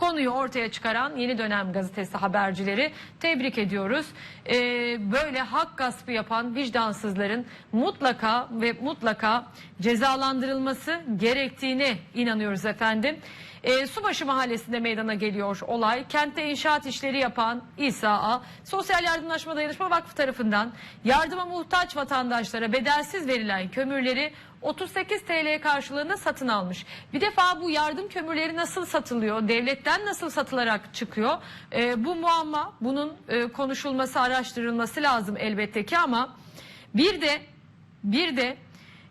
Konuyu ortaya çıkaran Yeni Dönem Gazetesi habercileri tebrik ediyoruz. Ee, böyle hak gaspı yapan vicdansızların mutlaka ve mutlaka cezalandırılması gerektiğine inanıyoruz efendim. E, Subaşı Mahallesi'nde meydana geliyor olay. Kentte inşaat işleri yapan İsa A. Sosyal Yardımlaşma Dayanışma Vakfı tarafından yardıma muhtaç vatandaşlara bedelsiz verilen kömürleri 38 TL karşılığında satın almış. Bir defa bu yardım kömürleri nasıl satılıyor? Devletten nasıl satılarak çıkıyor? E, bu muamma, bunun e, konuşulması, araştırılması lazım elbette ki ama bir de bir de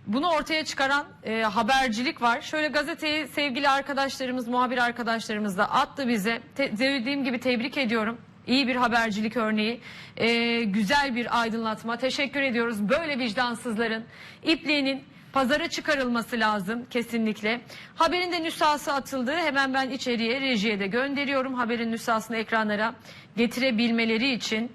bunu ortaya çıkaran e, habercilik var. Şöyle gazeteyi sevgili arkadaşlarımız, muhabir arkadaşlarımız da attı bize. Te, dediğim gibi tebrik ediyorum. İyi bir habercilik örneği, e, güzel bir aydınlatma. Teşekkür ediyoruz. Böyle vicdansızların ipliğinin pazara çıkarılması lazım kesinlikle. Haberin de nüshası atıldı. Hemen ben içeriye, rejiye de gönderiyorum. Haberin nüshasını ekranlara getirebilmeleri için.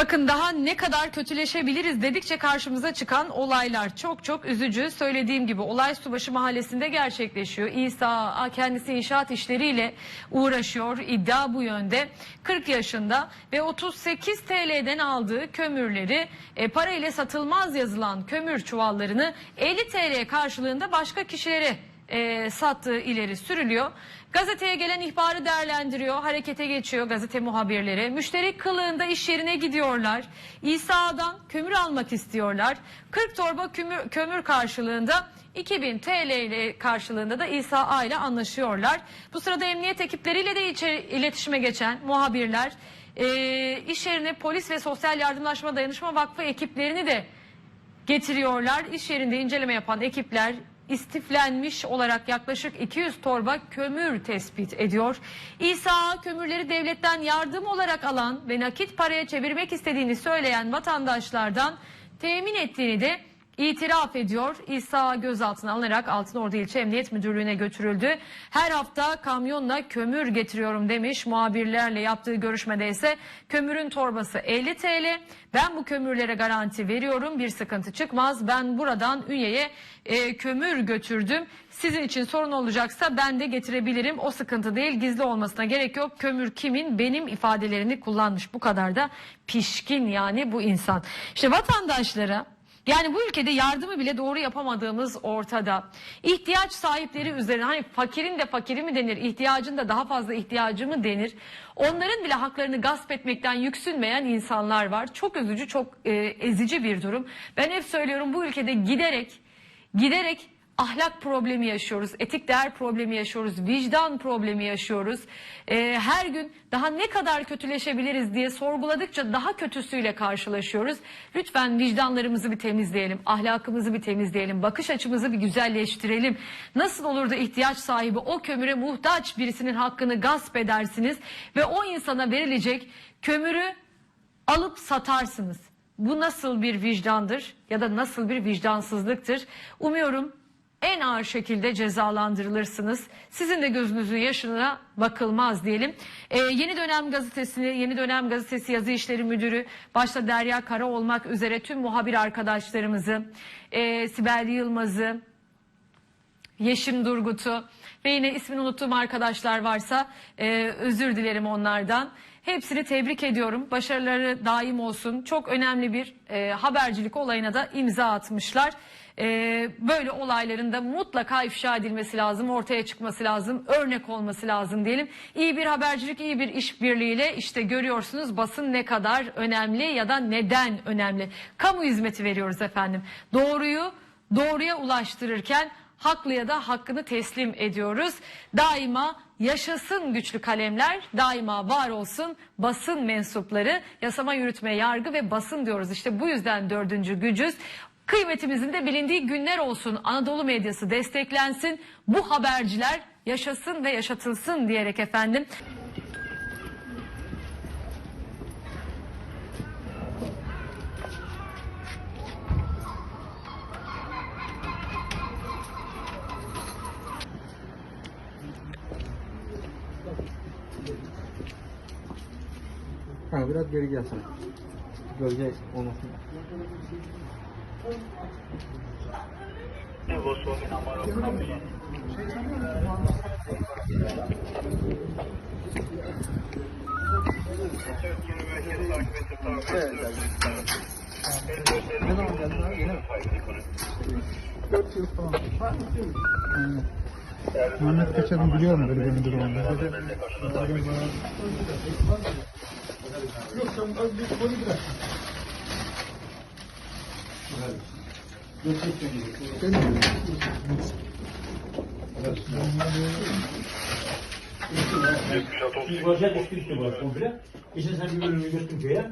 Bakın daha ne kadar kötüleşebiliriz dedikçe karşımıza çıkan olaylar çok çok üzücü. Söylediğim gibi olay Subaşı Mahallesi'nde gerçekleşiyor. İsa kendisi inşaat işleriyle uğraşıyor. İddia bu yönde. 40 yaşında ve 38 TL'den aldığı kömürleri e, para ile satılmaz yazılan kömür çuvallarını 50 TL karşılığında başka kişilere e, sattığı ileri sürülüyor. Gazeteye gelen ihbarı değerlendiriyor, harekete geçiyor gazete muhabirleri. Müşteri kılığında iş yerine gidiyorlar. İsa'dan kömür almak istiyorlar. 40 torba kömür, kömür karşılığında 2000 TL ile karşılığında da İsa A ile anlaşıyorlar. Bu sırada emniyet ekipleriyle de içeri, iletişime geçen muhabirler e, iş yerine polis ve sosyal yardımlaşma dayanışma vakfı ekiplerini de getiriyorlar. İş yerinde inceleme yapan ekipler istiflenmiş olarak yaklaşık 200 torba kömür tespit ediyor. İsa kömürleri devletten yardım olarak alan ve nakit paraya çevirmek istediğini söyleyen vatandaşlardan temin ettiğini de itiraf ediyor. İsa gözaltına alınarak Altınordu İlçe Emniyet Müdürlüğü'ne götürüldü. Her hafta kamyonla kömür getiriyorum demiş. Muhabirlerle yaptığı görüşmede ise kömürün torbası 50 TL. Ben bu kömürlere garanti veriyorum. Bir sıkıntı çıkmaz. Ben buradan Ünye'ye e, kömür götürdüm. Sizin için sorun olacaksa ben de getirebilirim. O sıkıntı değil. Gizli olmasına gerek yok. Kömür kimin? Benim ifadelerini kullanmış. Bu kadar da pişkin yani bu insan. İşte vatandaşlara yani bu ülkede yardımı bile doğru yapamadığımız ortada. İhtiyaç sahipleri üzerine hani fakirin de fakiri mi denir, ihtiyacın da daha fazla ihtiyacı mı denir? Onların bile haklarını gasp etmekten yüksünmeyen insanlar var. Çok üzücü, çok e, ezici bir durum. Ben hep söylüyorum bu ülkede giderek giderek ahlak problemi yaşıyoruz, etik değer problemi yaşıyoruz, vicdan problemi yaşıyoruz. Ee, her gün daha ne kadar kötüleşebiliriz diye sorguladıkça daha kötüsüyle karşılaşıyoruz. Lütfen vicdanlarımızı bir temizleyelim, ahlakımızı bir temizleyelim, bakış açımızı bir güzelleştirelim. Nasıl olur da ihtiyaç sahibi o kömüre muhtaç birisinin hakkını gasp edersiniz ve o insana verilecek kömürü alıp satarsınız. Bu nasıl bir vicdandır ya da nasıl bir vicdansızlıktır? Umuyorum en ağır şekilde cezalandırılırsınız. Sizin de gözünüzün yaşına bakılmaz diyelim. Ee, yeni dönem gazetesini, yeni dönem gazetesi yazı işleri müdürü başta Derya Kara olmak üzere tüm muhabir arkadaşlarımızı, e, Sibel Yılmaz'ı, Yeşim Durgut'u ve yine ismini unuttuğum arkadaşlar varsa e, özür dilerim onlardan. Hepsini tebrik ediyorum. Başarıları daim olsun. Çok önemli bir e, habercilik olayına da imza atmışlar. E, böyle olayların da mutlaka ifşa edilmesi lazım, ortaya çıkması lazım, örnek olması lazım diyelim. İyi bir habercilik, iyi bir işbirliğiyle işte görüyorsunuz basın ne kadar önemli ya da neden önemli. Kamu hizmeti veriyoruz efendim. Doğruyu doğruya ulaştırırken haklıya da hakkını teslim ediyoruz. Daima yaşasın güçlü kalemler, daima var olsun basın mensupları, yasama yürütme yargı ve basın diyoruz. İşte bu yüzden dördüncü gücüz. Kıymetimizin de bilindiği günler olsun. Anadolu medyası desteklensin. Bu haberciler yaşasın ve yaşatılsın diyerek efendim. Ha biraz geri gelsin. Gölge olmasın. Evet. Ne zaman geldin abi? Yeni mi? 4 yıl falan. Aynen. Mehmet Kaçar'ın biliyorum böyle benim durumumda. Yok sen bir konu bırak. Vaziyet eski üstü burası komple. İşte sen bir bölümünü götür köye.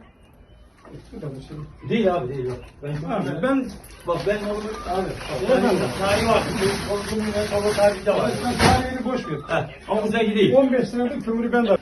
Değil abi değil yok. Ben Abi ben bak ben onu abi. Bak, tarihi var. Korkunun fazla tarihi de var. sen tarihini boş ver. Ha, ama güzel değil. 15 senedir kömürü ben de